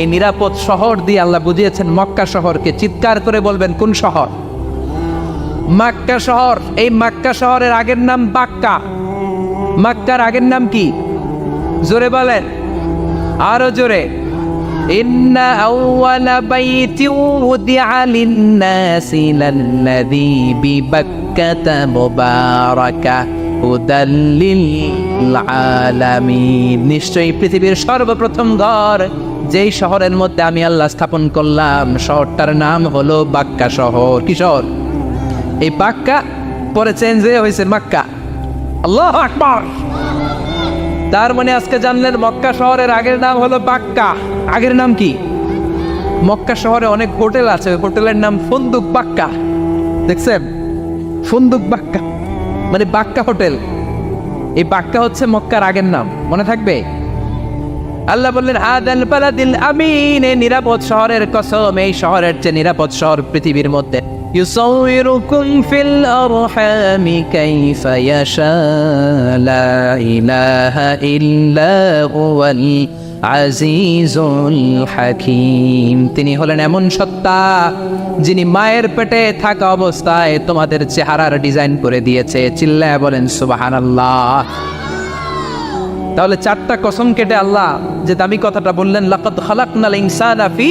এই নিরাপদ শহর দিয়ে আল্লাহ বুঝিয়েছেন মক্কা শহরকে চিৎকার করে বলবেন কোন শহর মাক্কা শহর এই মাক্কা শহরের আগের নাম বাক্কা মাক্কার আগের নাম কি জোরে বলেন আরো জোরে إن أول بيت وضع للناس للذي ببكة مباركة هدى للعالمين নিশ্চয়ই পৃথিবীর সর্বপ্রথম ঘর যেই শহরের মধ্যে আমি আল্লাহ স্থাপন করলাম, শহরটার নাম হলো বাক্কা শহর। কি শহর? এই বাক্কা পরে চেঞ্জ হয়ে হয়েছে মাক্কা। আল্লাহ আকবার। তার মানে আজকে জানলেন মক্কা শহরের আগের নাম হলো বাক্কা। আগের নাম কি? মক্কা শহরে অনেক হোটেল আছে হোটেলের নাম ফন্দুক বাক্কা। দেখছেন? ফন্দুক বাক্কা। মানে বাক্কা হোটেল। এই বাক্কা হচ্ছে মক্কার আগের নাম। মনে থাকবে? আল্লাহ বললেন হাদাল বালাদিল আমিন এই নিরাপদ শহরের কসম, এই শহরের চেয়ে নিরাপদ শহর পৃথিবীর মধ্যে। ইউসাউইরুকুম ফিল আরহামি কাইফা ইয়াশা, লা ইলাহা ইল্লা হুয়াল আজিজুল হাকিম। তিনি হলেন এমন সত্তা, যিনি মায়ের পেটে থাকা অবস্থায় তোমাদের চেহারার ডিজাইন করে দিয়েছে। চিল্লায় বলেন সুবাহ তাহলে চারটা কসম কেটে আল্লাহ যে দামি কথাটা বললেন, লাকাদ খালাকনাল ইনসানা ফি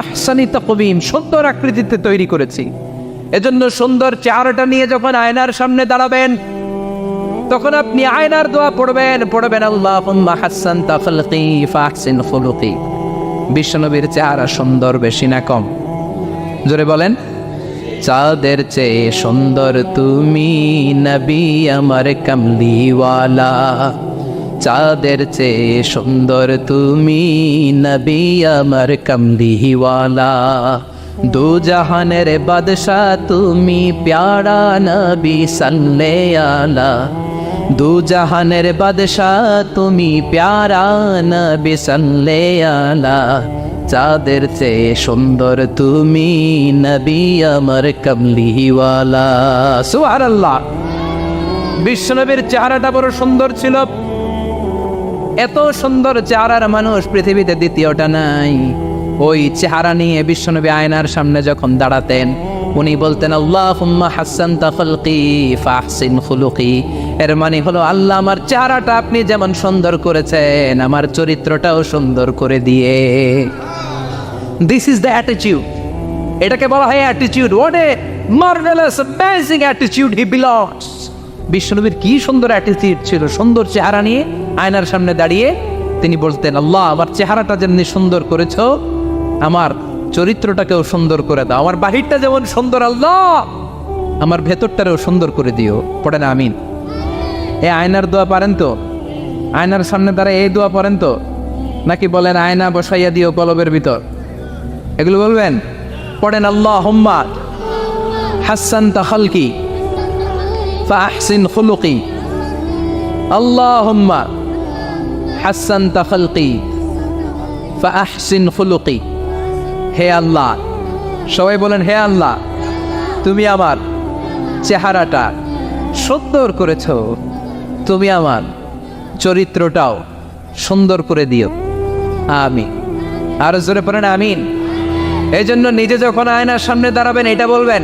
আহসানি তাকবীম সুন্দর আকৃতিতে তৈরি করেছি। এজন্য সুন্দর চেহারাটা নিয়ে যখন আয়নার সামনে দাঁড়াবেন, তখন আপনি আয়নার দোয়া পড়বেন পড়বেন, আল্লাহুম্মা হাসান তাখলকি ফাহসিন খুলুকি বিশ্বনবীর চেহারা সুন্দর বেশি না কম। জোরে বলেন, চাঁদের চেয়ে সুন্দর তুমি নবী আমার কামলিওয়ালা চাঁদের চেয়ে সুন্দর তুমি নবী আমার কামলিওয়ালা। দু জাহানের বাদশাহ তুমি প্যারা নবী সাল্লে আলা দু জাহানের বাদশাহ তুমি প্যারা নবী সাল্লে আলা চাঁদের চেয়ে সুন্দর তুমি নবী আমার কমলিওয়ালা। আল্লাহ বিশ্বনবীর চেহারাটা বড় সুন্দর ছিল। এত সুন্দর চেহারার মানুষ পৃথিবীতে দ্বিতীয়টা নাই। ওই চেহারা নিয়ে বিশ্বনবী আয়নার সামনে যখন দাঁড়াতেন, উনি বলতেন আল্লাহ হাসান ফাহসিন খুলুকি। এর মানে হলো, আল্লাহ আমার চেহারাটা আপনি যেমন সুন্দর করেছেন, আমার চরিত্রটাও সুন্দর করে দিয়ে। দিস ইজ দ্য অ্যাটিটিউড এটাকে বলা হয় attitude what a marvellous amazing attitude he belongs বিশ্বনবীর কি সুন্দর অ্যাটিটিউড ছিল, সুন্দর চেহারা নিয়ে আয়নার সামনে দাঁড়িয়ে তিনি বলতেন, আল্লাহ, আমার চেহারাটা যেমনি সুন্দর করেছ, আমার চরিত্রটাকেও সুন্দর করে দাও। আমার বাহিরটা যেমন সুন্দর, আল্লাহ! আমার ভেতরটারেও সুন্দর করে দিও। পড়েন, আমিন। এ আয়নার দোয়া পারেন তো? আয়নার সামনে দাঁড়ায় এই দোয়া পড়েন তো? নাকি বলেন, আয়না বসাইয়া দিও কলবের ভিতর এগুলো বলবেন? পড়েন আল্লাহ হোম্মা হাসান তাহলকি ফাহসিন আল্লাহ হোম্মা হাসান তাহলকি ফাহসিন খুলুকি। হে আল্লাহ, সবাই বলেন, হে আল্লাহ, তুমি আমার চেহারাটা সুন্দর করেছ। তুমি আমার চরিত্রটাও সুন্দর করে দিও। আমি আর জোরে পড়েন আমিন। এই জন্য নিজে যখন আয়নার সামনে দাঁড়াবেন, এটা বলবেন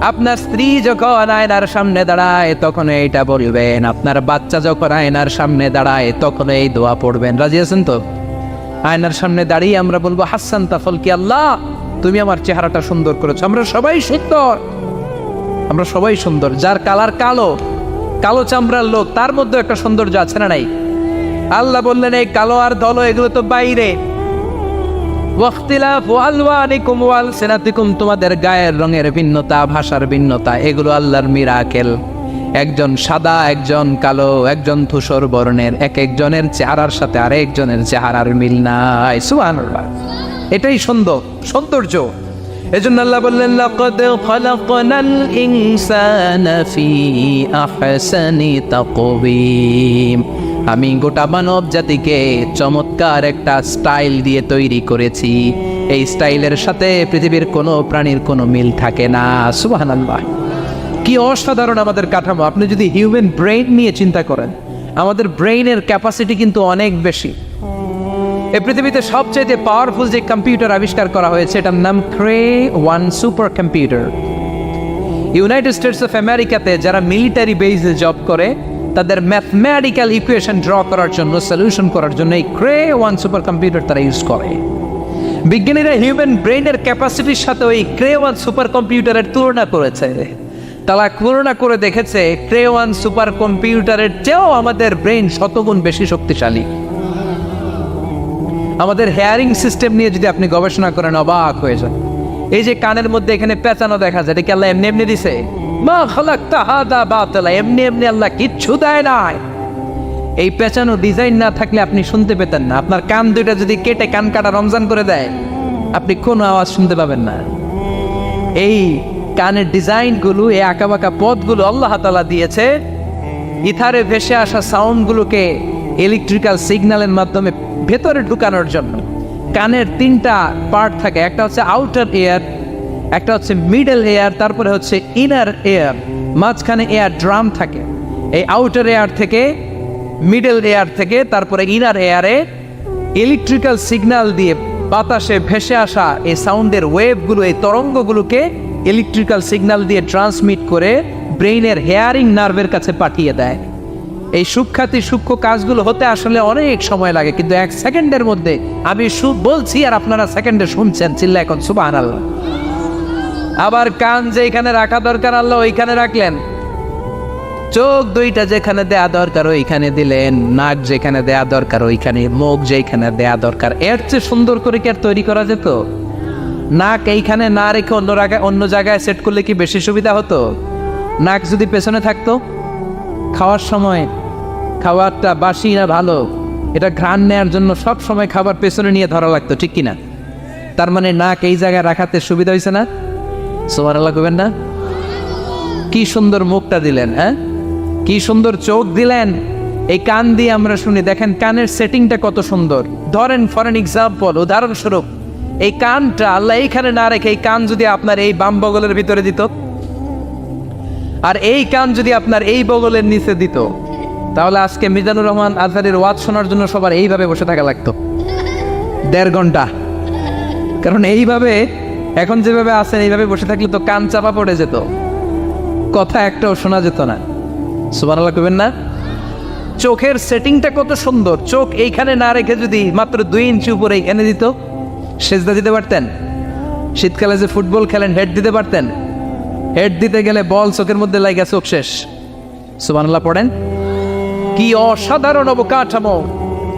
আপনার স্ত্রী যখন আয়নার সামনে দাঁড়ায়, তখন এইটা বলবেন। আপনার বাচ্চা যখন আয়নার সামনে দাঁড়ায়, তখন এই দোয়া পড়বেন। রাজি আছেন তো? আয়নার সামনে দাঁড়িয়ে আমরা বলব, হাসান তাফল কি আল্লাহ, তুমি আমার চেহারাটা সুন্দর করেছ। আমরা সবাই সুন্দর। আমরা সবাই সুন্দর। যার কালার কালো কালো চামড়ার লোক, তার মধ্যে একটা সৌন্দর্য আছে না নাই? আল্লাহ বললেন, এই কালো আর দলো এগুলো তো বাইরে। তোমাদের গায়ের রঙের ভিন্নতা, ভাষার ভিন্নতা, এগুলো আল্লাহর মিরাকেল। একজন সাদা, একজন কালো, একজন ধূসর বর্ণের, এক একজনের চেহারার সাথে আরেকজনের চেহারার মিল নাই। সুবহানাল্লাহ। এটাই সুন্দর সৌন্দর্য। এজন্য আল্লাহ বললেন, লাকাদ খালাকনাল ইনসানা ফি আহসানি তাকওয়িম। আমি গোটা মানব জাতিকে চমৎকার একটা স্টাইল দিয়ে তৈরি করেছি। এই স্টাইলের সাথে পৃথিবীর কোনো প্রাণীর কোনো মিল থাকে না। সুবহানাল্লাহ। কি অসাধারণ আমাদের কাঠামো। আপনি যদি হিউম্যান ব্রেইন নিয়ে চিন্তা করেন, আমাদের ব্রেইনের ক্যাপাসিটি কিন্তু অনেক বেশি। এই পৃথিবীতে সবচেয়ে পাওয়ারফুল যে কম্পিউটার আবিষ্কার করা হয়েছে, এটার নাম Cray one supercomputer United States of আমেরিকাতে যারা মিলিটারি বেসে জব করে তাদের ম্যাথমেটিক্যাল ইকুয়েশন ড্র করার জন্য সলিউশন করার জন্য এই ক্রে ওয়ান সুপার কম্পিউটার তারা ইউজ করে। বিজ্ঞানীরা হিউম্যান ব্রেইনের ক্যাপাসিটির সাথে ওই ক্রে ওয়ান সুপার কম্পিউটারের তুলনা করেছে। তারা তুলনা করে দেখেছে ক্রে ওয়ান সুপার কম্পিউটারের চেয়েও আমাদের ব্রেইন শতগুণ বেশি শক্তিশালী। আমাদের হেয়ারিং সিস্টেম নিয়ে যদি আপনি গবেষণা করেন, অবাক হয়ে যান। এই যে কানের মধ্যে এখানে পেঁচানো দেখা যায়, এটা কি আল্লাহ এমনি এমনি দিছে? মা খালাক্তা হাদা বাতালা, এমনি এমনি আল্লাহ কিচ্ছু দেয় নাই। এই পেঁচানো ডিজাইন না থাকলে আপনি শুনতে পেতেন না। আপনার কান দুইটা যদি কেটে কান কাটা রমজান করে দেয়, আপনি কোনো আওয়াজ শুনতে পাবেন না। এই কানের ডিজাইনগুলো এই আঁকাবাঁকা পথগুলো আল্লাহ তালা দিয়েছে। ইথারে ভেসে আসা সাউন্ডগুলোকে ইলেকট্রিক্যাল সিগন্যালের মাধ্যমে ভেতরে ঢুকানোর জন্য। কানের তিনটা পার্ট থাকে। একটা হচ্ছে আউটার এয়ার একটা হচ্ছে মিডল এয়ার তারপরে হচ্ছে ইনার এয়ার মাঝখানে এয়ার ড্রাম থাকে। এই আউটার এয়ার থেকে মিডল এয়ার থেকে তারপরে ইনার এয়ারে ইলেকট্রিক্যাল সিগনাল দিয়ে বাতাসে ভেসে আসা এই সাউন্ডের ওয়েভগুলো এই তরঙ্গগুলোকে ইলেকট্রিক্যাল সিগন্যাল দিয়ে ট্রান্সমিট করে ব্রেইনের হেয়ারিং নার্ভের কাছে পাঠিয়ে দেয়। এই সুখ্যাতি, সূক্ষ্ম কাজগুলো হতে আসলে অনেক সময় লাগে, কিন্তু এক সেকেন্ডের মধ্যে আমি বলছি আর আপনারা সেকেন্ডে শুনছেন চিল্লা এখন সুবাহ আল্লাহ আবার কান যে এখানে রাখা দরকার, আল্লাহ ওইখানে রাখলেন। চোখ দুইটা যেখানে দেয়া দরকার, ওইখানে দিলেন। নাক যেখানে দেয়া দরকার, ওইখানে মুখ যেখানে দেয়া দরকার। এর চেয়ে সুন্দর করে কি আর তৈরি করা যেত? নাক এইখানে না রেখে অন্য জায়গায় অন্য জায়গায় সেট করলে কি বেশি সুবিধা হতো? নাক যদি পেছনে থাকতো? খাওয়ার সময় খাবারটা বাসি না ভালো। এটা ঘ্রাণ নেয়ার জন্য সব সময় খাবার পেছনে নিয়ে ধরা লাগতো, ঠিক কিনা? তার মানে নাক এই জায়গায় রাখাতে সুবিধা হয়েছে না? সোমার আল্লাহ করবেন না? কি সুন্দর মুখটা দিলেন হ্যাঁ? কি সুন্দর চোখ দিলেন। এই কান দিয়ে আমরা শুনি, দেখেন কানের সেটিংটা কত সুন্দর। ধরেন ফর এন এক্সাম্পল উদাহরণস্বরূপ, এই কানটা আল্লাহ এইখানে না রেখে এই কান যদি আপনার এই বাম বগলের ভিতরে দিত, আর এই কান যদি আপনার এই বগলের নিচে দিত তাহলে আজকে মিজানুর রহমান আজহারের ওয়াজ শোনার জন্য সবার এইভাবে বসে থাকা লাগতো। দেড় ঘণ্টা। কারণ এইভাবে, এখন যেভাবে আছেন, এইভাবে বসে থাকলে তো কান চাপা পড়ে যেত। কথা একটাও শোনা যেত না। সুবানাল্লাহ কবেন না? চোখের সেটিংটা কত সুন্দর। চোখ এইখানে না রেখে যদি মাত্র দুই ইঞ্চি উপরে এনে দিত, সেজদা দিতে পারতেন? শীতকালে যে ফুটবল খেলেন, হেড দিতে পারতেন? হেড দিতে গেলে বল চোখের মধ্যে লাগে চোখ শেষ। সুবানাল্লাহ পড়েন। কি অসাধারণ অবকাঠামো।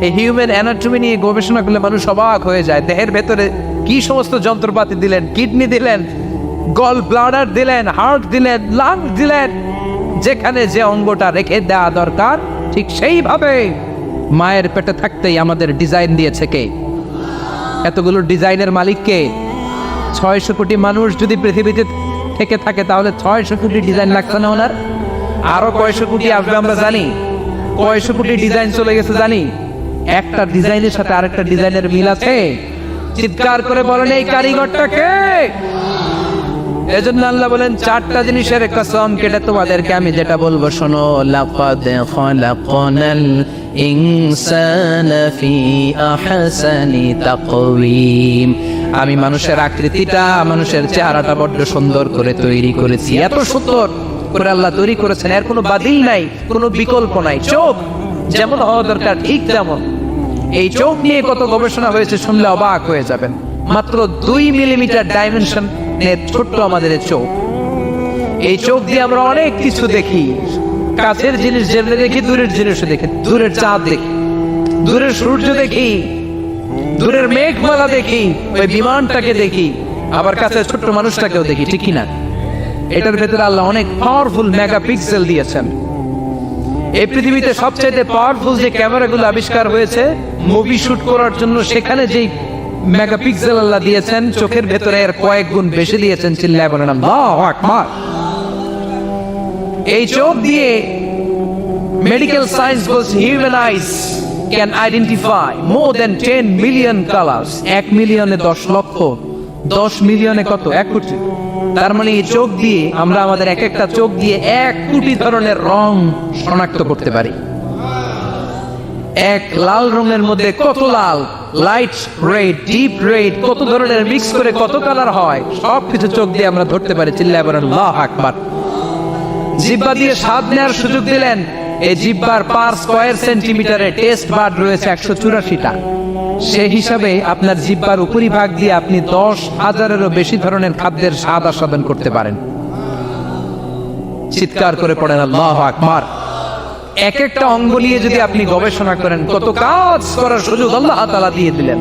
এই হিউম্যান অ্যানাটমি নিয়ে গবেষণা করলে মানুষ অবাক হয়ে যায়। দেহের ভেতরে কি সমস্ত যন্ত্রপাতি দিলেন, কিডনি দিলেন গল ব্লাডার দিলেন হার্ট দিলেন লাং দিলেন, যেখানে যে অঙ্গটা রেখে দেওয়া দরকার, ঠিক সেইভাবে মায়ের পেটে থাকতেই আমাদের ডিজাইন দিয়েছে কে? এতগুলো ডিজাইনের মালিককে ছয়শো কোটি মানুষ যদি পৃথিবীতে থেকে থাকে, তাহলে ছয়শো কোটি ডিজাইন লাগছে না ওনার? আরও কয়শো কোটি আসবে আমরা জানি। কয়শো কোটি ডিজাইন চলে গেছে জানি। একটা ডিজাইনের সাথে আরেকটা ডিজাইনের মিল আছে। চিৎকার করে বলেন, এই কারিগরটাকে এজন্য আল্লাহ বলেন, চারটা জিনিসের কসম কেটে তোমাদেরকে আমি যেটা বলব, শোনো, লাকাদ খলাকনাল ইনসানা ফি আহসানি তাকওয়িম। আমি মানুষের আকৃতিটা, মানুষের চেহারাটা বড্ড সুন্দর করে তৈরি করেছি। এত সুন্দর। করে আল্লাহ তৈরি করেছেন, এর কোনো বাদিল নাই, কোনো বিকল্প নাই। চোখ যেমন হওয়া দরকার, ঠিক তেমন। এই চোখ নিয়ে কত গবেষণা হয়েছে শুনলে অবাক হয়ে যাবেন। মাত্র দুই মিলিমিটার ডাইমেনশন ছোট্ট আমাদের চোখ। এই চোখ দিয়ে আমরা অনেক কিছু দেখি। কাছের জিনিস যেগুলো দেখি, দূরের জিনিসও দেখি। দূরের চাঁদ দেখি। দূরের সূর্য দেখি। দূরের মেঘমালা দেখি। ওই বিমানটাকে দেখি। আবার কাছে ছোট্ট মানুষটাকেও দেখি, ঠিক না এটার ভেতরে আল্লাহ অনেক পাওয়ারফুল মেগা পিক্সেল দিয়েছেন। এই পৃথিবীতে সবচাইতে পাওয়ারফুল যে ক্যামেরাগুলো আবিষ্কার হয়েছে মুভি শুট করার জন্য সেখানে যেই মেগাপিক্সেল আল্লাহ দিয়েছেন, চোখের ভেতরে এর কয়েক গুণ বেশি দিয়েছেন চিল্লায় বলেন আকবার। এই চোখ দিয়ে মেডিকেল সায়েন্স বলছে human eyes can identify more than ten million colours এক মিলিয়নে দশ লক্ষ, দশ মিলিয়নে কত? এক কোটি। তার মানে এই চোখ দিয়ে আমরা আমাদের এক একটা চোখ দিয়ে এক কোটি ধরনের রং শনাক্ত করতে পারি। এক লাল রঙের মধ্যে কত লাল লাইট রেড ডিপ রেড কত ধরনের মিক্স করে কত কালার হয় সব কিছু চোখ দিয়ে আমরা ধরতে পারি। চিল্লায় বলেন, আল্লাহ আকবার। জিব্বা দিয়ে স্বাদ নেওয়ার সুযোগ দিলেন, এই জিব্বার পার স্কয়ার সেন্টিমিটারে টেস্ট বার্ড রয়েছে একশো চুরাশিটা। সে হিসাবে আপনার জিব্বার উপরিভাগ দিয়ে আপনি দশ হাজারেরও বেশি ধরনের খাদ্যের স্বাদ আস্বাদন করতে পারেন। চিৎকার করে পড়েন, আল্লাহ আকবার। এক একটা অঙ্গ নিয়ে যদি আপনি গবেষণা করেন, কত কাজ করার সুযোগ আল্লাহ তালা দিয়ে দিলেন।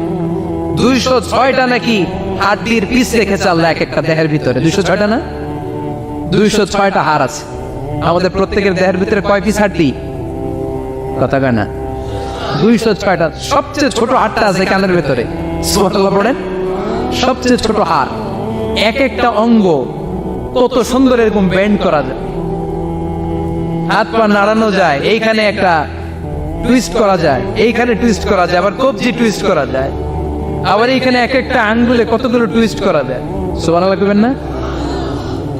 দুইশো ছয়টা নাকি হাড্ডির পিস রেখেছে আল্লাহ এক একটা দেহের ভিতরে। দুইশো ছয়টা না? দুইশো ছয়টা হার আছে। আমাদের প্রত্যেকের দেহের ভিতরে কয় পিস হাড্ডি? কথা কয় না। দুইশো ছয়টা, সবচেয়ে ছোট হাড়টা আছে কানের ভেতরে। সুবহানাল্লাহ সবচেয়ে ছোট হাড় এক একটা অঙ্গ কত সুন্দর এরকম বেন্ড করা যায়। হাত পা নাড়ানো যায়, এইখানে একটা টুইস্ট করা যায়, এইখানে টুইস্ট করা যায়, আবার কবজি টুইস্ট করা যায়। আবার এইখানে এক একটা আঙ্গুলে কতগুলো টুইস্ট করা যায়। সুবহানাল্লাহ করবেন না?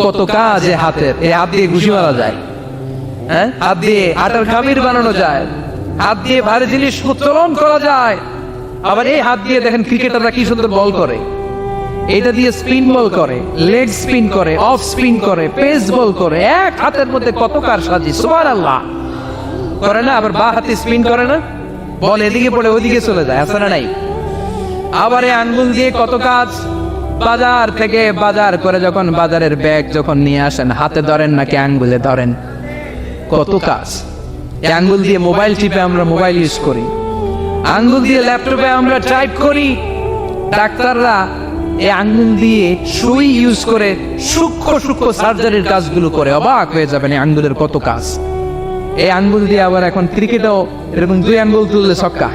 কত কাজ এ হাতের এই হাত দিয়ে ঘুষি মারা যায়। হ্যাঁ? হাত দিয়ে আটার খামির বানানো যায়। হাত দিয়ে ভারী জিনিস উত্তোলন করা যায়। আবার এই হাত দিয়ে দেখেন ক্রিকেটাররা কি সুন্দর বল করে। এটা দিয়ে স্পিন বল করে লেগ স্পিন করে অফ স্পিন করে পেস বল করে। এক হাতের মধ্যে কত কার সাজি সুবার আল্লাহ করে না, আবার বা হাতে স্পিন করে না। বল এদিকে পড়ে ওদিকে চলে যায় না নাই? আবার এই আঙ্গুল দিয়ে কত কাজ। বাজার থেকে বাজার করে যখন বাজারের ব্যাগ যখন নিয়ে আসেন, হাতে ধরেন নাকি আঙ্গুলে ধরেন? কত কাজ। আঙ্গুল দিয়ে মোবাইল টিপে আমরা মোবাইল ইউজ করি। আঙ্গুল দিয়ে ল্যাপটপে আমরা টাইপ করি। ডাক্তাররা এই আঙ্গুল দিয়ে সুই ইউজ করে সূক্ষ্ম সূক্ষ্ম সার্জারির কাজগুলো করে। অবাক হয়ে যাবেন এই আঙ্গুলের কত কাজ। এই আঙ্গুল দিয়ে আবার এখন ক্রিকেটেও এরকম দুই আঙ্গুল তুললে ছক্কা।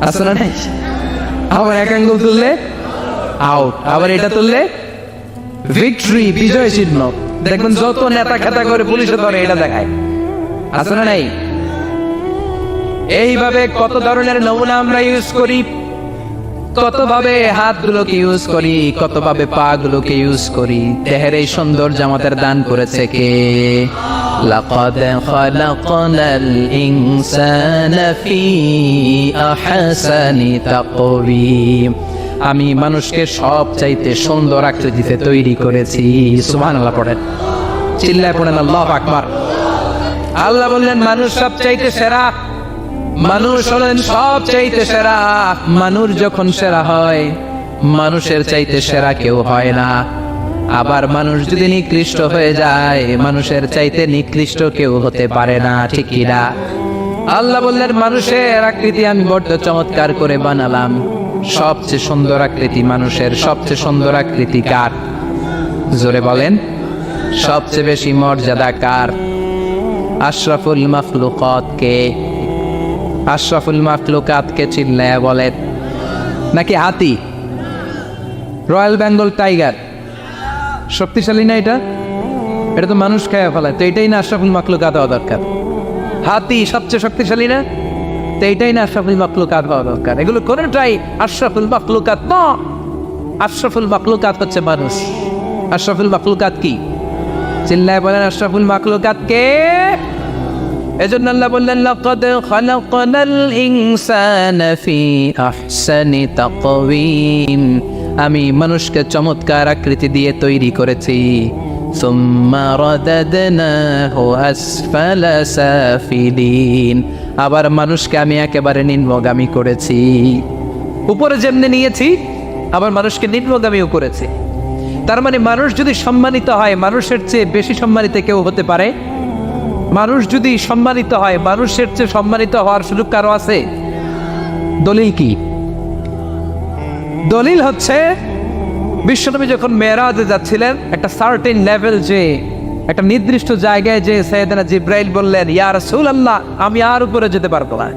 না নাই? আবার এক আঙ্গুল তুললে আউট আবার এটা তুললে ভিক্টরি বিজয় চিহ্ন। দেখবেন যত নেতা খেতা করে পুলিশে ধরে, এটা দেখায়। আছে না নাই এইভাবে কত ধরনের নমুনা আমরা ইউজ করি কত ভাবে হাতগুলোকে ইউজ করি কত ভাবে পা গুলোকে ইউজ করি দেহের এই সৌন্দর্য আমাদের দান করেছে কে لقد خلقنا الإنسان في أحسن تقويم আমি মানুষকে সব চাইতে সুন্দর আকৃতিতে তৈরি করেছি সুবহানাল্লাহ পড়েন চিল্লায় পড়েন আল্লাহ আকবার আল্লাহ বললেন, মানুষ সব চাইতে সেরা। মানুষ হলেন সব চাইতে সেরা। মানুষ যখন সেরা হয়, মানুষের চাইতে সেরা কেউ হয় না। আবার মানুষ যদি নিকৃষ্ট হয়ে যায়, মানুষের চাইতে নিকৃষ্ট কেউ হতে পারে না, ঠিক কিনা আল্লাহ বললেন, মানুষের আকৃতি আমি বড্ড চমৎকার করে বানালাম। সবচেয়ে সুন্দর আকৃতি মানুষের, সবচেয়ে সুন্দর আকৃতি কার? জোরে বলেন, সবচেয়ে বেশি মর্যাদা কার? আশরাফুল মখলুকত কে আশরাফুল মাকলুকাতকে চিল্লায় বলেন নাকি হাতি? Royal Bengal tiger. শক্তিশালী না এটা? এটা তো মানুষ খায় ফেলায়, তো এটাই না আশরাফুল মাকলুকাত হওয়া দরকার? হাতি সবচেয়ে শক্তিশালী না? তো এইটাই না আশরাফুল মাকলুকাত হওয়া দরকার। এগুলো কোনোটাই আশরাফুল মাকলুকাত না। আশরাফুল মাকলুকাত হচ্ছে মানুষ। আশরাফুল মাকলুকাত কি? চিল্লায় বলেন আশরাফুল মাকলুকাত কে এজন্য আল্লাহ বললেন, লাকাদ খালাকনাল ইনসানা ফি আহসানি তাকওয়িম। আমি মানুষকে চমৎকার আকৃতি দিয়ে তৈরি করেছি। সুম্মা রাদাদনাহু আসফালা সাফিলিন। আবার মানুষকে আমি একেবারে নিম্নগামী করেছি। উপরে যেমনি নিয়েছি, আবার মানুষকে নিম্নগামীও করেছি। তার মানে মানুষ যদি সম্মানিত হয়, মানুষের চেয়ে বেশি সম্মানিত কেউ হতে পারে? মানুষ যদি সম্মানিত হয়, মানুষের চেয়ে সম্মানিত হওয়ার সুযোগ কারও আছে? দলিল কি? দলিল হচ্ছে, বিশ্বনবী যখন মেয়েরাজে যাচ্ছিলেন, একটা সার্টেন লেভেল যে, একটা নির্দিষ্ট জায়গায় যে সৈয়দনা জিব্রাইল বললেন, ইয়া রাসূলুল্লাহ, আমি আর উপরে যেতে পারব না।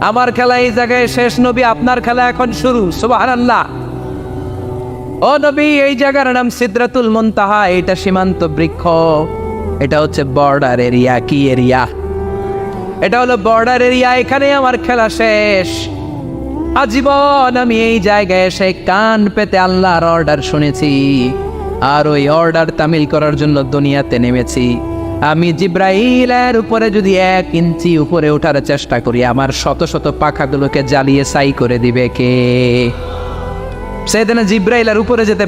আমার খেলা এই জায়গায় শেষ, নবী, আপনার খেলা এখন শুরু, সুবহানাল্লাহ। ও নবী, এই জায়গার নাম সিদরাতুল মুনতাহা, এটা সীমান্ত বৃক্ষ। এটা হচ্ছে বর্ডার এরিয়া কি এরিয়া এটা হলো বর্ডার এরিয়া এখানে আমার খেলা শেষ। আজীবন আমি এই জায়গায় এসে কান পেতে আল্লাহর অর্ডার শুনেছি। আর ওই অর্ডার তামিল করার জন্য দুনিয়াতে নেমেছি। আমি জিব্রাইলের উপরে যদি এক ইঞ্চি উপরে ওঠার চেষ্টা করি, আমার শত শত পাখাগুলোকে জ্বালিয়ে সাই করে দিবে কে? সেদিন জিব্রাইলার উপরে যেতে